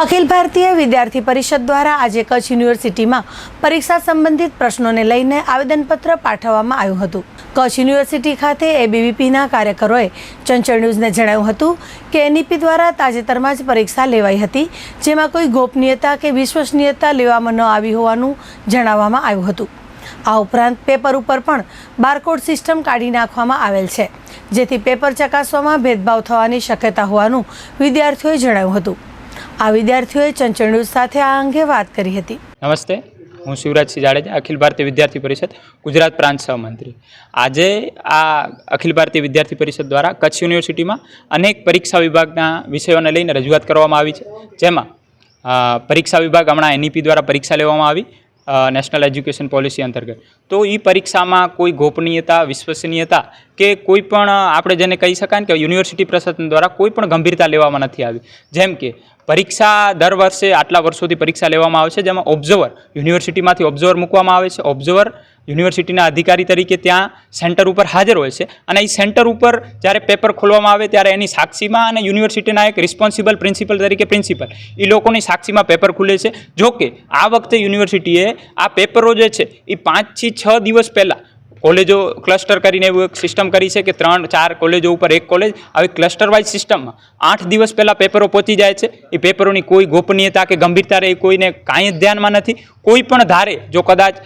અખિલ ભારતીય વિદ્યાર્થી પરિષદ દ્વારા આજે કચ્છ યુનિવર્સિટીમાં પરીક્ષા સંબંધિત પ્રશ્નોને લઈને આવેદનપત્ર પાઠવવામાં આવ્યું હતું. કચ્છ યુનિવર્સિટી ખાતે એબીવીપીના કાર્યકરોએ ચંચળ ન્યૂઝને જણાવ્યું હતું કે એનઈપી દ્વારા તાજેતરમાં જ પરીક્ષા લેવાઈ હતી, જેમાં કોઈ ગોપનીયતા કે વિશ્વસનીયતા લેવામાં ન આવી હોવાનું જણાવવામાં આવ્યું હતું. આ ઉપરાંત પેપર ઉપર પણ બારકોડ સિસ્ટમ કાઢી નાખવામાં આવેલ છે, જેથી પેપર ચકાસવામાં ભેદભાવ થવાની શક્યતા હોવાનું વિદ્યાર્થીઓએ જણાવ્યું હતું. આ વિદ્યાર્થીઓએ ચંચળ ન્યૂઝ સાથે આ અંગે વાત કરી હતી. નમસ્તે. હું શિવરાજસિંહ જાડેજા, અખિલ ભારતીય વિદ્યાર્થી પરિષદ, ગુજરાત પ્રાંત સહમંત્રી આજે આ અખિલ ભારતીય વિદ્યાર્થી પરિષદ દ્વારા કચ્છ યુનિવર્સિટીમાં અનેક પરીક્ષા વિભાગના વિષયોને લઈને રજૂઆત કરવામાં આવી છે. જેમાં પરીક્ષા વિભાગ હમણાં એનઈપી દ્વારા પરીક્ષા લેવામાં આવી નેશનલ એજ્યુકેશન પોલિસી અંતર્ગત. તો એ પરીક્ષામાં કોઈ ગોપનીયતા, વિશ્વસનીયતા કે કોઈ પણ, આપણે જેને કહી શકાય ને કે યુનિવર્સિટી પ્રશાસન દ્વારા કોઈ પણ ગંભીરતા લેવામાં નથી આવી. જેમ કે પરીક્ષા દર વર્ષે આટલા વર્ષોથી પરીક્ષા લેવામાં આવે છે, જેમાં ઓબ્ઝર્વર યુનિવર્સિટીમાંથી ઓબ્ઝર્વર મૂકવામાં આવે છે. ઓબ્ઝર્વર યુનિવર્સિટીના અધિકારી તરીકે ત્યાં સેન્ટર ઉપર હાજર હોય છે અને એ સેન્ટર ઉપર જ્યારે પેપર ખોલવામાં આવે ત્યારે એની સાક્ષીમાં અને યુનિવર્સિટીના એક રિસ્પોન્સિબલ પ્રિન્સિપલ તરીકે પ્રિન્સિપલ એ લોકોની સાક્ષીમાં પેપર ખુલે છે. જો કે આ વખતે યુનિવર્સિટીએ આ પેપરો જે છે એ પાંચથી છ દિવસ પહેલાં કોલેજો ક્લસ્ટર કરીને એવું એક સિસ્ટમ કરી છે કે ત્રણ, ચાર કોલેજો ઉપર એક કોલેજ આવી ક્લસ્ટર વાઇઝ સિસ્ટમમાં આઠ દિવસ પહેલાં પેપરો પહોંચી જાય છે. એ પેપરોની કોઈ ગોપનીયતા કે ગંભીરતા રહે કોઈને કાંઈ જ ધ્યાનમાં નથી. કોઈ પણ ધારે, જો કદાચ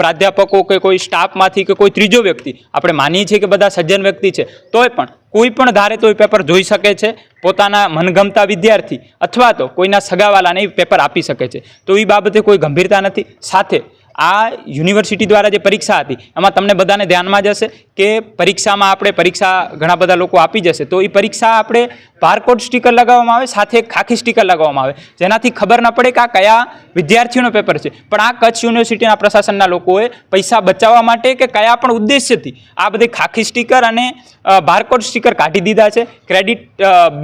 પ્રાધ્યાપકો કે કોઈ સ્ટાફમાંથી કે કોઈ ત્રીજો વ્યક્તિ, આપણે માનીએ છીએ કે બધા સજ્જન વ્યક્તિ છે, તોય પણ કોઈ પણ ધારે તો એ પેપર જોઈ શકે છે, પોતાના મનગમતા વિદ્યાર્થી, અથવા તો કોઈના સગાવાલાને પેપર આપી શકે છે. તો એ બાબતે કોઈ ગંભીરતા નથી. સાથે આ યુનિવર્સિટી દ્વારા જે પરીક્ષા હતી, એમાં તમને બધાને ધ્યાનમાં જશે કે પરીક્ષામાં આપણે પરીક્ષા ઘણા બધા લોકો આપી જશે. તો એ પરીક્ષા આપણે બારકોડ સ્ટીકર લગાવવામાં આવે, સાથે ખાખી સ્ટીકર લગાવવામાં આવે. જેનાથી ખબર ન પડે કે આ કયા વિદ્યાર્થીઓનો પેપર છે. પણ આ કચ્છ યુનિવર્સિટીના પ્રશાસનના લોકોએ પૈસા બચાવવા માટે કે કયા પણ ઉદ્દેશ્યથી આ બધી ખાખી સ્ટીકર અને બારકોડ સ્ટીકર કાઢી દીધા છે. ક્રેડિટ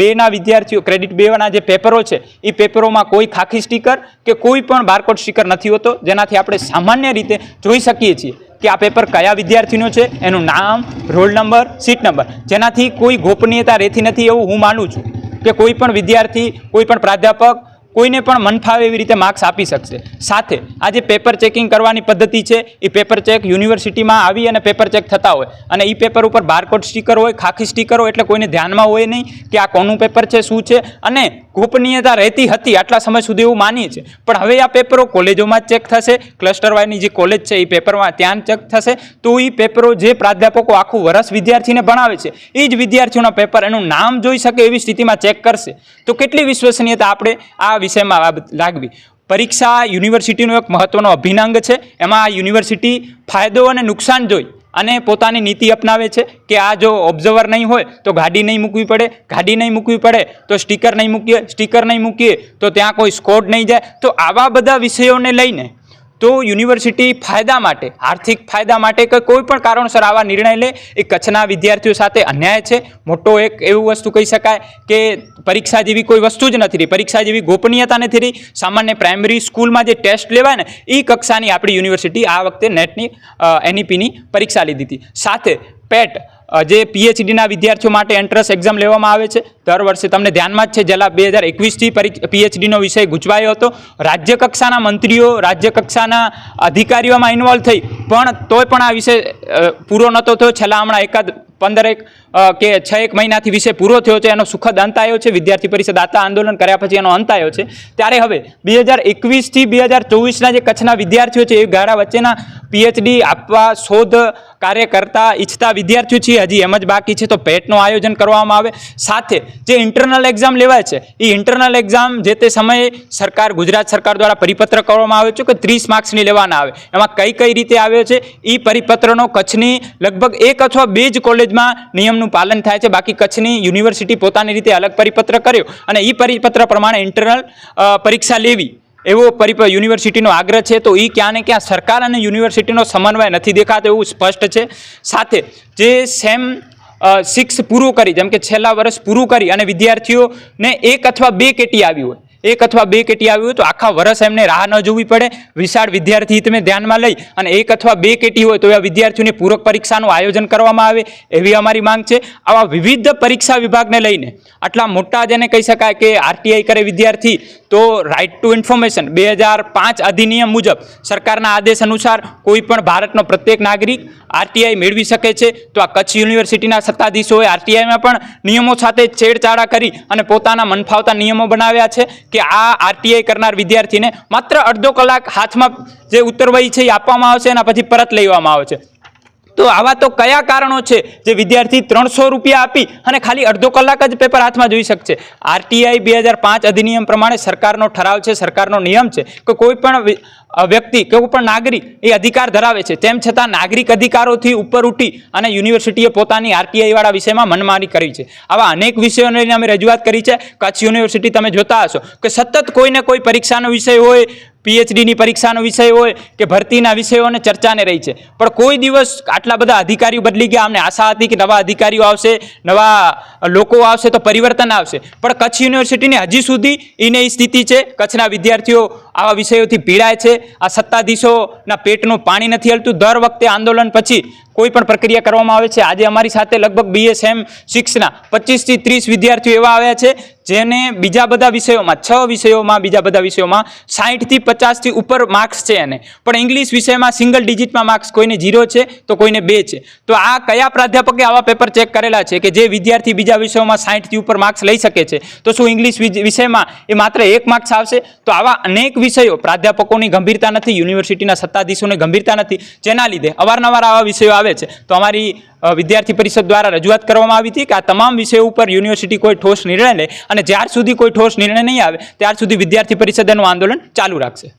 બેના વિદ્યાર્થીઓ, ક્રેડિટ બેના જે પેપરો છે એ પેપરોમાં કોઈ ખાખી સ્ટીકર કે કોઈ પણ બારકોડ સ્ટીકર નથી હોતો. જેનાથી આપણે સામાન્ય રીતે જોઈ શકીએ છીએ કે આ પેપર કયા વિદ્યાર્થીનો છે? એનું નામ રોલ નંબર સીટ નંબર જેનાથી કોઈ ગોપનીયતા રહેતી નથી એવું હું માનું છું કે કોઈ પણ વિદ્યાર્થી, કોઈ પણ પ્રાધ્યાપક કોઈને પણ મન ફાવે એવી રીતે માર્ક્સ આપી શકશે. સાથે, આ જે પેપર ચેકિંગ કરવાની પદ્ધતિ છે, એ પેપર ચેક યુનિવર્સિટીમાં આવી અને પેપર ચેક થતા હોય. અને એ પેપર ઉપર બારકોડ સ્ટીકર હોય, ખાખી સ્ટીકર હોય, એટલે કોઈને ધ્યાનમાં હોય નહીં કે આ કોનું પેપર છે, શું છે. અને ગોપનીયતા રહેતી હતી, આટલા સમય સુધી એવું માનીએ છીએ. પણ હવે આ પેપરો કોલેજોમાં ચેક થશે ક્લસ્ટર વાયની જે કોલેજ છે એ પેપરમાં ત્યાં ચેક થશે. તો એ પેપરો જે પ્રાધ્યાપકો આખું વર્ષ વિદ્યાર્થીને ભણાવે છે એ જ વિદ્યાર્થીઓના પેપર એનું નામ જોઈ શકે એવી સ્થિતિમાં ચેક કરશે. તો કેટલી વિશ્વસનીયતા આપણે આ વિષયમાં લાગવી? પરીક્ષા યુનિવર્સિટીનો એક મહત્વનો અભિનંગ છે, એમાં યુનિવર્સિટી ફાયદો અને નુકસાન જોઈ. અને પોતાની નીતિ અપનાવે છે કે આ જો ઓબ્ઝર્વર નહીં હોય તો ગાડી નહીં મૂકવી પડે, ગાડી નહીં મૂકવી પડે તો સ્ટીકર નહીં મૂકીએ સ્ટીકર નહીં મૂકીએ તો ત્યાં કોઈ સ્કોડ નહીં જાય. તો આવા બધા વિષયોને લઈને તો યુનિવર્સિટી ફાયદા માટે, આર્થિક ફાયદા માટે કે કોઈ પણ કારણસર આવા નિર્ણય લે, એ કચ્છના વિદ્યાર્થીઓ સાથે અન્યાય છે. મોટો એક એવું વસ્તુ કહી શકાય કે પરીક્ષા જેવી કોઈ વસ્તુ જ નથી રહી, પરીક્ષા જેવી ગોપનીયતા નથી રહી. સામાન્ય પ્રાઇમરી સ્કૂલમાં જે ટેસ્ટ લેવાય ને એ કક્ષાની આપણી યુનિવર્સિટી આ વખતે નેટની એનઈપીની પરીક્ષા લીધી હતી. સાથે પેટ જે પીએચડીના વિદ્યાર્થીઓ માટે એન્ટ્રન્સ એક્ઝામ લેવામાં આવે છે, દર વર્ષે તમને ધ્યાનમાં જ છે, જેલા બે હજાર એકવીસથી પીએચડીનો વિષય ગુંચવાયો હતો. રાજ્ય કક્ષાના મંત્રીઓ, રાજ્ય કક્ષાના અધિકારીઓમાં ઇન્વોલ્વ થઈ, પણ તોય પણ આ વિષય પૂરો નહોતો થયો. છેલ્લા હમણાં એકાદ પંદરેક કે છ એક મહિનાથી વિષય પૂરો થયો છે, એનો સુખદ અંત આવ્યો છે. વિદ્યાર્થી પરિષદ આતા આંદોલન કર્યા પછી એનો અંત આવ્યો છે. ત્યારે હવે બે હજાર એકવીસથી બે હજાર ચોવીસના જે કચ્છના વિદ્યાર્થીઓ છે, એ ગાળા વચ્ચેના પીએચડી આપવા શોધ કાર્ય કરતા ઈચ્છતા વિદ્યાર્થીઓ છીએ. હજી એમ જ બાકી છે. તો પેટનું આયોજન કરવામાં આવે. સાથે જે ઇન્ટરનલ એક્ઝામ લેવાય છે એ ઇન્ટરનલ એક્ઝામ જે તે સમયે સરકાર, ગુજરાત સરકાર દ્વારા પરિપત્ર કરવામાં આવ્યો છે કે ત્રીસ માર્ક્સની લેવાના આવે. એમાં કઈ કઈ રીતે આવ્યો છે એ પરિપત્રનો કચ્છની લગભગ એક અથવા બે જ કોલેજમાં નિયમનું પાલન થાય છે. બાકી કચ્છની યુનિવર્સિટી પોતાની રીતે અલગ પરિપત્ર કર્યો અને એ પરિપત્ર પ્રમાણે ઇન્ટરનલ પરીક્ષા લેવી. એવો પરિપ યુનિવર્સિટીનો આગ્રહ છે, તો એ ક્યાં ને ક્યાં સરકાર અને યુનિવર્સિટીનો સમન્વય નથી દેખાતો એવું સ્પષ્ટ છે. સાથે જે સેમ સિક્સ પૂરું કરી, જેમ કે છેલ્લા વર્ષ પૂરું કરી અને વિદ્યાર્થીઓને એક અથવા બે કેટી આવી હોય એક અથવા બે કેટી આવી હોય તો આખા વર્ષ એમને રાહ ન જોવી પડે. વિશાળ વિદ્યાર્થી હિતને ધ્યાનમાં લઈ અને એક અથવા બે કેટી હોય તો એવા વિદ્યાર્થીઓની પૂરક પરીક્ષાનું આયોજન કરવામાં આવે એવી અમારી માંગ છે. આવા વિવિધ પરીક્ષા વિભાગને લઈને આટલા મોટા જેને કહી શકાય કે આરટીઆઈ કરે વિદ્યાર્થી, તો રાઇટ ટુ ઇન્ફોર્મેશન બે હજાર પાંચ અધિનિયમ મુજબ સરકારના આદેશ અનુસાર કોઈ પણ ભારતનો પ્રત્યેક નાગરિક આરટીઆઈ મેળવી શકે છે. તો આ કચ્છ યુનિવર્સિટીના સત્તાધીશોએ આરટીઆઈમાં પણ નિયમો સાથે છેડછાડા કરી અને પોતાના મનફાવતા નિયમો બનાવ્યા છે. કે આ આરટીઆઈ કરનાર વિદ્યાર્થીને માત્ર અડધો કલાક હાથમાં જે ઉત્તરવહી છે એ આપવામાં આવશે એના પછી પરત લેવામાં આવે છે. તો આવા તો કયા કારણો છે જે વિદ્યાર્થી ત્રણસો રૂપિયા આપી અને ખાલી અડધો કલાક જ પેપર હાથમાં જોઈ શકશે? આરટીઆઈ બે હજાર પાંચ અધિનિયમ પ્રમાણે સરકારનો ઠરાવ છે, સરકારનો નિયમ છે કે કોઈ પણ વ્યક્તિ કે કોઈ પણ નાગરિક એ અધિકાર ધરાવે છે. તેમ છતાં નાગરિક અધિકારોથી ઉપર ઉઠી અને યુનિવર્સિટીએ પોતાની આરટીઆઈ વાળા વિષયમાં મનમાની કરી છે. આવા અનેક વિષયોને અમે રજૂઆત કરી છે. કચ્છ યુનિવર્સિટી તમે જોતા હશો કે સતત કોઈને કોઈ પરીક્ષાનો વિષય હોય, પીએચડીની પરીક્ષાનો વિષય હોય કે ભરતીના વિષયોને ચર્ચાને રહી છે. પણ કોઈ દિવસ આટલા બધા અધિકારીઓ બદલી ગયા. અમને આશા હતી કે નવા અધિકારીઓ આવશે, નવા લોકો આવશે તો પરિવર્તન આવશે. પણ કચ્છ યુનિવર્સિટીની હજી સુધી એને સ્થિતિ છે. કચ્છના વિદ્યાર્થીઓ આવા વિષયોથી પીડાય છે. આ સત્તાધીશોના પેટનું પાણી નથી હલતું. દર વખતે આંદોલન પછી કોઈ પણ પ્રક્રિયા કરવામાં આવે છે. આજે અમારી સાથે લગભગ બીએસએમ સિક્સના પચીસથી ત્રીસ વિદ્યાર્થીઓ એવા આવ્યા છે, જેને બીજા બધા વિષયોમાં, છ વિષયોમાં, બીજા બધા વિષયોમાં સાહીઠથી પચાસથી ઉપર માર્ક્સ છે એને. પણ ઇંગ્લિશ વિષયમાં સિંગલ ડિજિટમાં માર્ક્સ કોઈને ઝીરો છે, તો કોઈને બે છે. તો આ કયા પ્રાધ્યાપકે આવા પેપર ચેક કરેલા છે કે જે વિદ્યાર્થી બીજા વિષયોમાં સાહીઠથી ઉપર માર્ક્સ લઈ શકે છે? તો શું ઇંગ્લિશ વિષયમાં એ માત્ર એક માર્ક્સ આવશે? તો આવા અનેક વિષયો પ્રાધ્યાપકોની ગંભીરતા નથી યુનિવર્સિટીના સત્તાધીશોની ગંભીરતા નથી. જેના લીધે અવારનવાર આવા વિષયો આવે છે. તો અમારી વિદ્યાર્થી પરિષદ દ્વારા રજૂઆત કરવામાં આવી હતી કે આ તમામ વિષયો ઉપર યુનિવર્સિટી કોઈ ઠોસ નિર્ણય લે અને જ્યાર સુધી કોઈ ઠોસ નિર્ણય નહીં આવે, ત્યાર સુધી વિદ્યાર્થી પરિષદ એનું આંદોલન ચાલુ રાખશે.